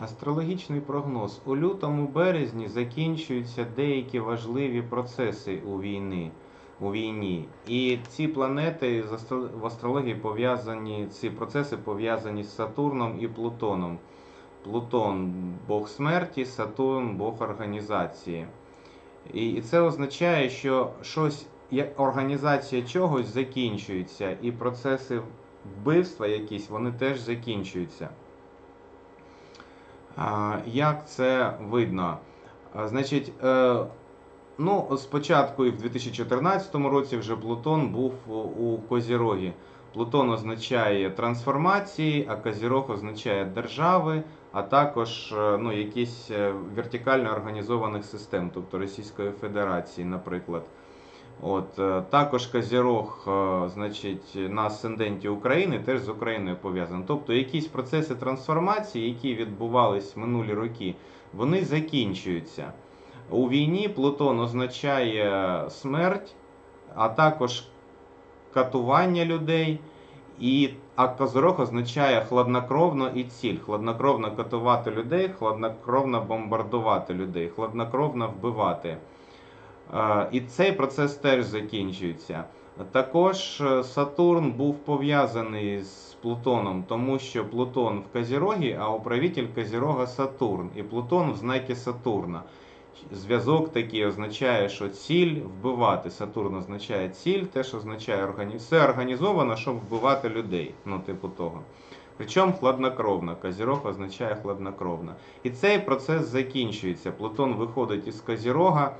Астрологічний прогноз. У лютому-березні закінчуються деякі важливі процеси у війни. У війні. І ці планети в астрології пов'язані, ці процеси пов'язані з Сатурном і Плутоном. Плутон Бог смерті, Сатурн Бог організації. І, це означає, що щось, організація чогось закінчується, і процеси вбивства якісь, вони теж закінчуються. Як це видно? Значить, е, ну, спочатку і в 2014 році вже Плутон був у- у Козірогі. Плутон означає трансформації, а Козірог означає держави, а також е, ну, якісь е, вертикально організованих систем, тобто Російської Федерації, наприклад. От, е, також Козірог, е, значить, на асценденті України теж з Україною пов'язаний. Тобто якісь процеси трансформації, які відбувались минулі роки, вони закінчуються. У війні Плутон означає смерть, а також катування людей. І а Козирог означає хладнокровно і ціль. Хладнокровно катувати людей, хладнокровно бомбардувати людей, хладнокровно вбивати. Е, І цей процес теж закінчується. Також е, Сатурн був пов'язаний з Плутоном, тому що Плутон в Козірогі, а управитель Козірога Сатурн. І Плутон в знакі Сатурна. Зв'язок такий означає, що ціль вбивати. Сатурн означає ціль, теж означає органі... все організовано, щоб вбивати людей. Ну, типу того. Причому хладнокровно. Козірог означає хладнокровно. І цей процес закінчується. Плутон виходить із Козірога м,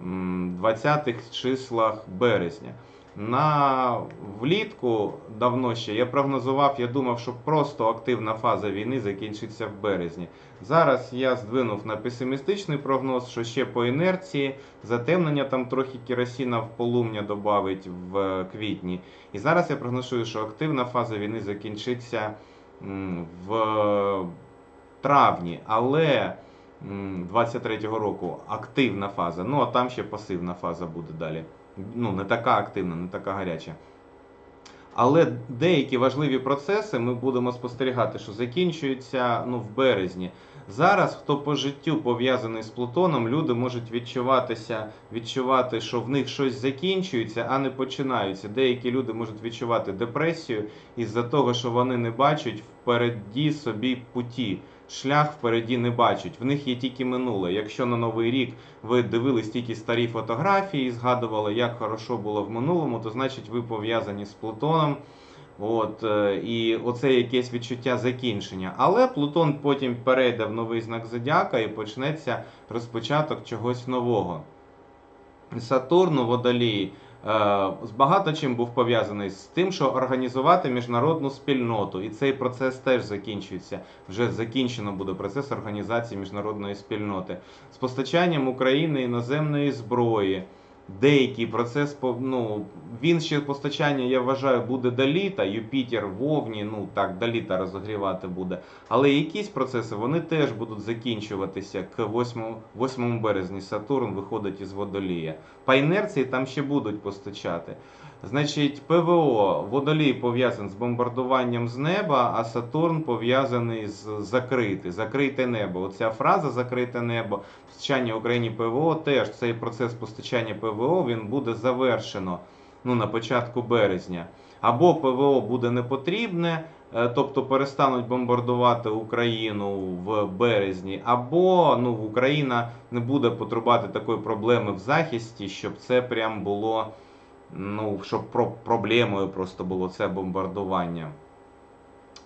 20-х числах березня. На влітку давно ще я прогнозував, я думав, що просто активна фаза війни закінчиться в березні. Зараз я здвинув на песимістичний прогноз, що ще по інерції затемнення там трохи керосина в полум'я додавить в е, квітні. І зараз я прогнозую, що активна фаза війни закінчиться в травні, але 23-го року активна фаза. Ну а там ще пасивна фаза буде далі. Ну, не така активна, не така гаряча. Але деякі важливі процеси ми будемо спостерігати, що закінчуються ну, в березні. Зараз, хто по життю пов'язаний з Плутоном, люди можуть відчуватися, відчувати, що в них щось закінчується, а не починаються. Деякі люди можуть відчувати депресію із-за того, що вони не бачать впереді собі путі. Шлях впереді не бачать. В них є тільки минуле. Якщо на новий рік ви дивились тільки старі фотографії і згадували, як хорошо було в минулому, то значить ви пов'язані з Плутоном. От, е, і оце якесь відчуття закінчення. Але Плутон потім перейде в новий знак зодіака і почнеться розпочаток чогось нового. Сатурн у водолії е, з багато чим був пов'язаний з тим, що організувати міжнародну спільноту, і цей процес теж закінчується. Вже закінчено буде процес організації міжнародної спільноти з постачанням України іноземної зброї. Деякий процес ну, він ще постачання, я вважаю, буде до літа. Юпітер Вовні, ну так, до літа розігрівати буде. Але якісь процеси вони теж будуть закінчуватися к 8, 8 березні. Сатурн виходить із водолія. По інерції там ще будуть постачати. Значить, ПВО водолій пов'язаний з бомбардуванням з неба, а Сатурн пов'язаний з закрите, закрите небо. Оця фраза закрите небо, постачання Україні ПВО теж цей процес постачання ПВО він буде завершено ну, на початку березня. Або ПВО буде не потрібне, е, тобто перестануть бомбардувати Україну в березні, або ну, Україна не буде потребувати такої проблеми в захисті, щоб це прям було ну, щоб про проблемою просто було це бомбардування.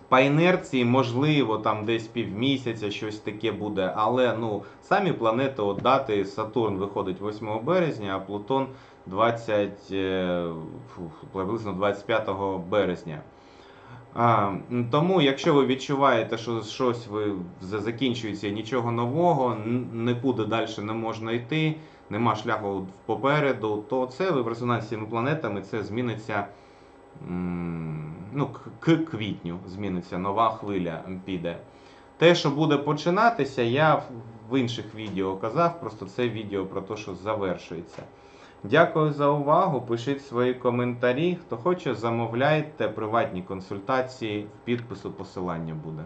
По інерції, можливо, там десь півмісяця щось таке буде, але ну, самі планети от дати Сатурн виходить 8 березня, а Плутон 20, е, приблизно 25 березня. А, тому, якщо ви відчуваєте, що щось ви закінчується нічого нового, нікуди далі не можна йти, нема шляху попереду, то це в резонансі з планетами це зміниться ну, к- квітню, зміниться нова хвиля піде. Те, що буде починатися, я в інших відео казав, просто це відео про те, що завершується. Дякую за увагу. Пишіть свої коментарі. Хто хоче, замовляйте приватні консультації. В підпису посилання буде.